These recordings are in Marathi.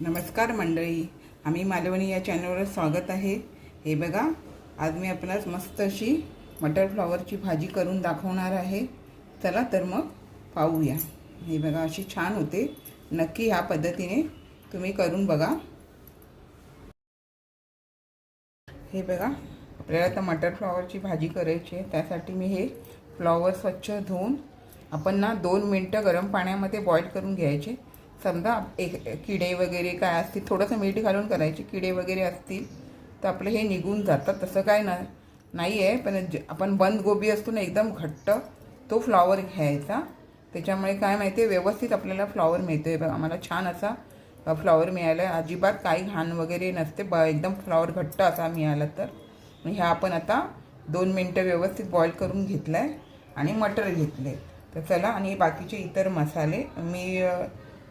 नमस्कार मंडळी. आम्ही मालवणी या चॅनलवर स्वागत आहे. हे बघा आज मी आपणास मस्त अशी मटर फ्लॉवरची भाजी करून दाखवणार आहे. चला तर मग पाहूया. हे बघा अशी छान होते. नक्की ह्या पद्धतीने तुम्ही करून बघा. हे बघा आपल्याला आता मटर फ्लॉवरची भाजी करायची आहे. त्यासाठी मी हे फ्लॉवर स्वच्छ धुवून आपण ना दोन मिनटं गरम पाण्यामध्ये बॉईल करून घ्यायचे. समजा एक किडे वगैरे काय असतील थोडंसं मीठ घालून करायचे किडे वगैरे असतील तर आपलं हे निघून जातात. तसं काय ना नाही आहे पण जे आपण बंद गोबी असतो ना एकदम घट्ट तो फ्लॉवर घ्यायचा. त्याच्यामुळे काय माहिती आहे व्यवस्थित आपल्याला फ्लॉवर मिळतो आहे बघा आम्हाला छान असा फ्लॉवर मिळाला आहे अजिबात काही घाण वगैरे नसते. ब एकदम फ्लॉवर घट्ट असा मिळाला तर. मग ह्या आपण आता दोन मिनटं व्यवस्थित बॉईल करून घेतला आहे आणि मटर घेतले तर चला आणि बाकीचे इतर मसाले मी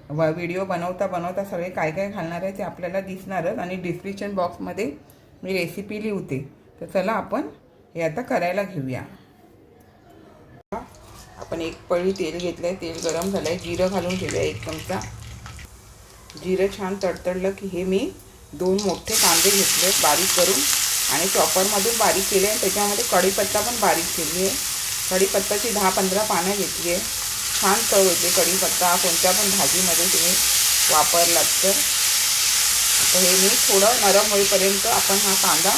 व व्हिडिओ बनवता बनवता सगळे काय काय घालणार आहे ते आपल्याला दिसणारच आणि डिस्क्रिप्शन बॉक्समध्ये मी रेसिपी लिहते. तर चला आपण हे आता करायला घेऊया. आपण एक पळी तेल घेतलं आहे तेल गरम झालं आहे जिरं घालून घेऊया एक चमचा. जिरं छान तडतडलं की हे मी दोन मोठे कांदे घेतले बारीक करून आणि चॉपरमधून बारीक केले आणि त्याच्यामध्ये कढीपत्ता पण बारीक केली आहे. कढीपत्ताची दहा पंधरा पानं घेतली आहे. छान चव येते कढीपत्ता कोणत्या पण भाजीमध्ये तुम्ही वापरलात तर. आता हे मी थोडं नरम होईपर्यंत आपण हा कांदा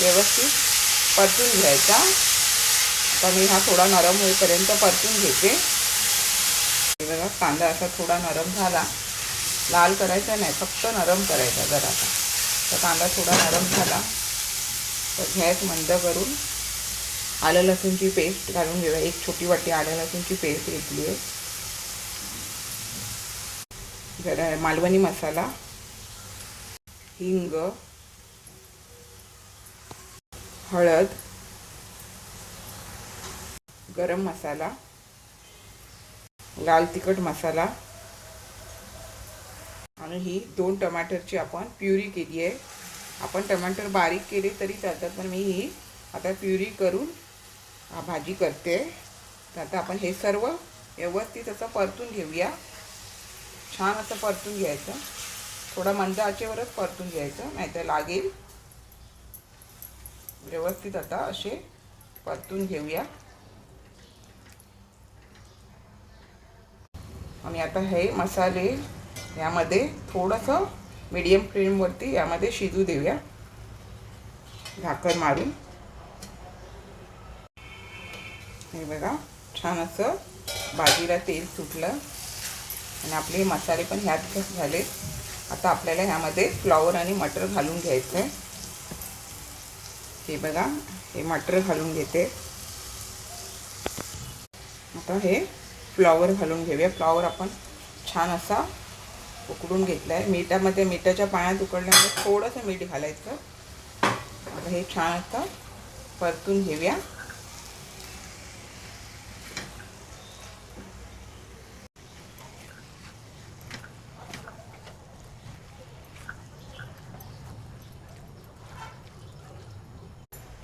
व्यवस्थित परतून घ्यायचा. आता मी हा थोडा नरम होईपर्यंत परतून घेते. बघा कांदा असा थोडा नरम झाला. लाल करायचा नाही फक्त नरम करायचा जरासा. तर कांदा थोडा नरम झाला. तर गॅस मंद करून. आलं लसूणची पेस्ट घालून घेऊया. एक छोटी वाटी आलं लसूणची पेस्ट घेतली आहे. जरा मालवणी मसाला हिंग हळद गरम मसाला लाल तिखट मसाला आणि ही दोन टमाटरची आपण प्युरी केली आहे. आपण टमाटर बारीक केले तरी चालतात पण मी ही आता प्युरी करून भाजी करते. तर आता आपण हे सर्व व्यवस्थित असं परतून घेऊया. छान असं परतून घ्यायचं. थोडा मंद आचेवरच परतून घ्यायचं नाहीतर लागेल. व्यवस्थित आता असे परतून घेऊया. आणि आता हे मसाले यामध्ये थोडंसं मीडियम फ्लेमवरती यामध्ये शिजू देऊया. झाकण मारून. हे बघा छान असं भाजीला तेल सुटलं आणि आपले मसाले पण ह्यात झाले आता आपल्याला ह्यामध्ये फ्लॉवर आणि मटर घालून घ्यायचं आहे हे बघा हे मटर घालून घेते. आता हे फ्लॉवर घालून घेऊया. फ्लॉवर आपण छान असा उकडून घेतला आहे मिठामध्ये मिठाच्या पाण्यात उकडल्यामुळे थोडंसं मीठ घालायचं. आता हे छान असं परतून घेऊया.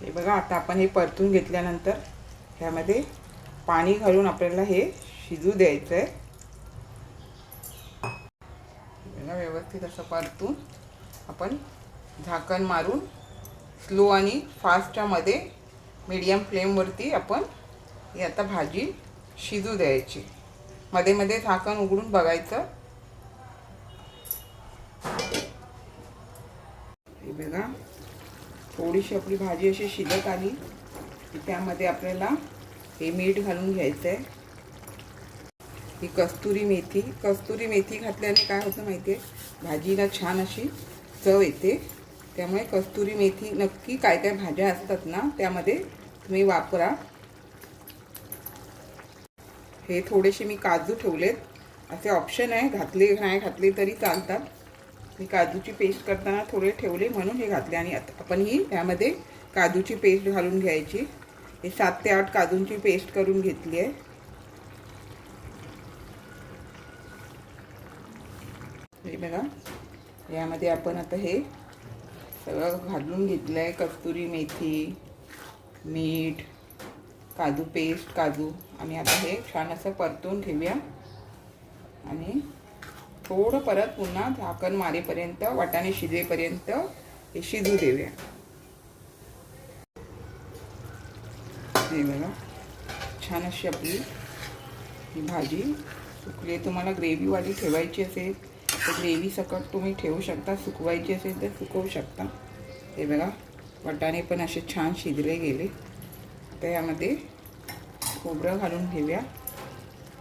हे बघा आता आपण हे परतून घेतल्यानंतर ह्यामध्ये पाणी घालून आपल्याला हे शिजू द्यायचं आहे बघा व्यवस्थित असं परतून आपण झाकण मारून स्लो आणि फास्टमध्ये मीडियम फ्लेमवरती आपण ही आता भाजी शिजू द्यायची. मध्ये मध्ये झाकण उघडून बघायचं. हे बघा थोडीशी आपली भाजी अशी शिजत आली की त्यामध्ये आपल्याला हे मीठ घालून घ्यायचं आहे ही कस्तुरी मेथी. कस्तुरी मेथी घातल्याने काय होतं माहिती आहे भाजीला छान अशी चव येते. त्यामुळे कस्तुरी मेथी नक्की काय काय भाज्या असतात ना त्यामध्ये तुम्ही वापरा. हे थोडेसे मी काजू ठेवलेत. असे ऑप्शन आहे. घातले नाही घातले तरी चालतात. मी काजूची पेस्ट करताना थोडे ठेवले म्हणून हे घातले आणि आता आपण ही त्यामध्ये काजूची पेस्ट घालून घ्यायची. हे सात ते आठ काजूंची पेस्ट करून घेतली आहे. हे बघा यामध्ये आपण आता हे सगळं घालून घेतलं आहे कस्तुरी मेथी मीठ काजू पेस्ट काजू. आणि आता हे छान असं परतून ठेवूया आणि थोडं परत पुन्हा झाकण मारेपर्यंत वाटाणे शिजेपर्यंत हे शिजू देऊया. हे बघा छान अशी आपली ही भाजी सुकली. तुम्हाला ग्रेव्हीवाली ठेवायची असेल तर ग्रेव्ही सकट तुम्ही ठेवू शकता. सुकवायची असेल तर सुकवू शकता. हे बघा वाटाणे पण असे छान शिजले गेले. तर यामध्ये खोबरं घालून घेऊया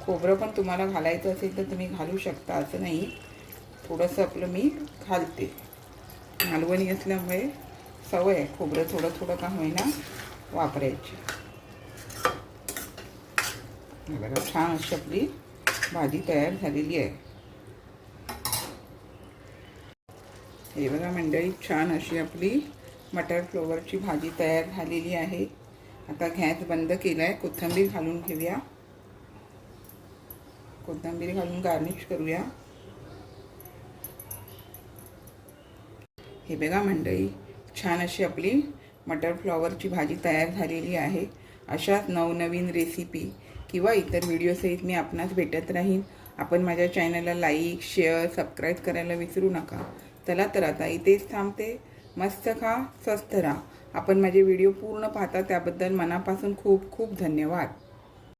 खोबरं पण तुम्हाला घालायचं असेल तर तुम्ही घालू शकता असं नाही. थोडंसं आपलं मी घालते. मालवणी असल्यामुळे सवय आहे खोबरं थोडं थोडं का होईना वापरायची. हे बघा छान अशी आपली भाजी तयार झालेली आहे. हे बघा मंडळी छान अशी आपली मटर फ्लोवरची भाजी तयार झालेली आहे. आता गॅस बंद केला आहे कोथिंबीर घालून घेऊया. कोथिंबीर घालून गार्निश करूया. हे बघा मंडळी छान अशी आपली मटर फ्लॉवरची भाजी तयार झालेली आहे. अशाच नवनवीन रेसिपी किंवा इतर व्हिडिओसहित मी आपणास भेटत राहीन. आपण माझ्या चॅनलला लाईक शेअर सबस्क्राईब करायला विसरू नका. चला तर आता इथेच थांबते. मस्त खा स्वस्त राहा. आपण माझे व्हिडिओ पूर्ण पाहता त्याबद्दल मनापासून खूप खूप धन्यवाद.